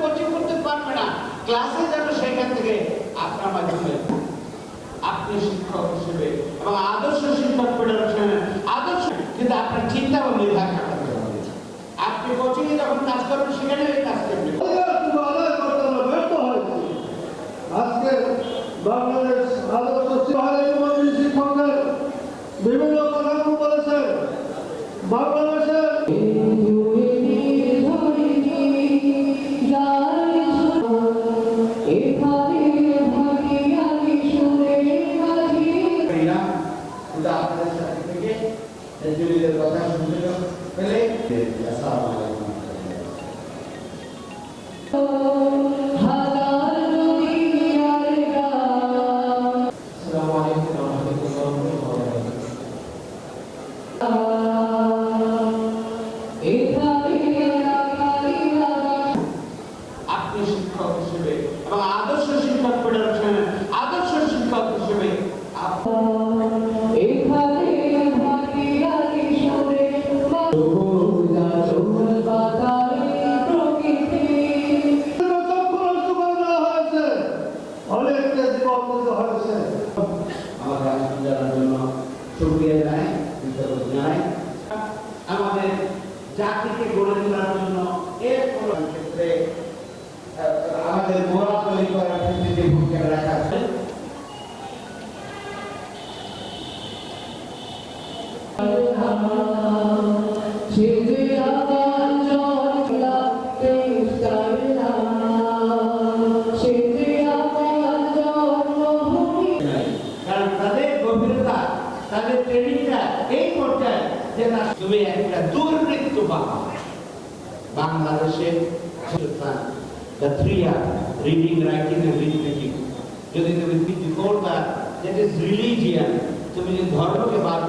Coaching করতে পারবে না। ক্লাসে যাবে সেখান থেকে আপনার মাধ্যমে। আপনি শিক্ষক হিসেবে এবং আদর্শ শিক্ষক আদর্শ কিন্তু আপনার চিন্তা খাটাতে হবে। আপনি কোচিং এ যখন কাজ করবেন, সেখানে কাজ করবেন। আজকে বাংলাদেশ আদর্শ শিক্ষকদের বিভিন্ন কথা বলেছেন বাংলাদেশের কিন্তু আপনাদের সাথে থেকে জুলিদের কথা শুনতে পেলে আসসালামু আলাইকুম। আসসালামু হয়েছে আমার জানার জন্য জানাই আমাদের জাতিকে গড়ে তোলার জন্য এর ক্ষেত্রে আমাদের মোড়া তৈরি করার ক্ষেত্রে যে ভূমিকা রাখা গভীরতা তাদের ট্রেনিংটা এই পর্যায়ে যে না তুমি একটা দুর্বৃত্ত পাবা বাংলাদেশে the three are reading, writing and arithmetic যদি তুমি PG course that is religion তুমি যদি ধর্মকে বাদ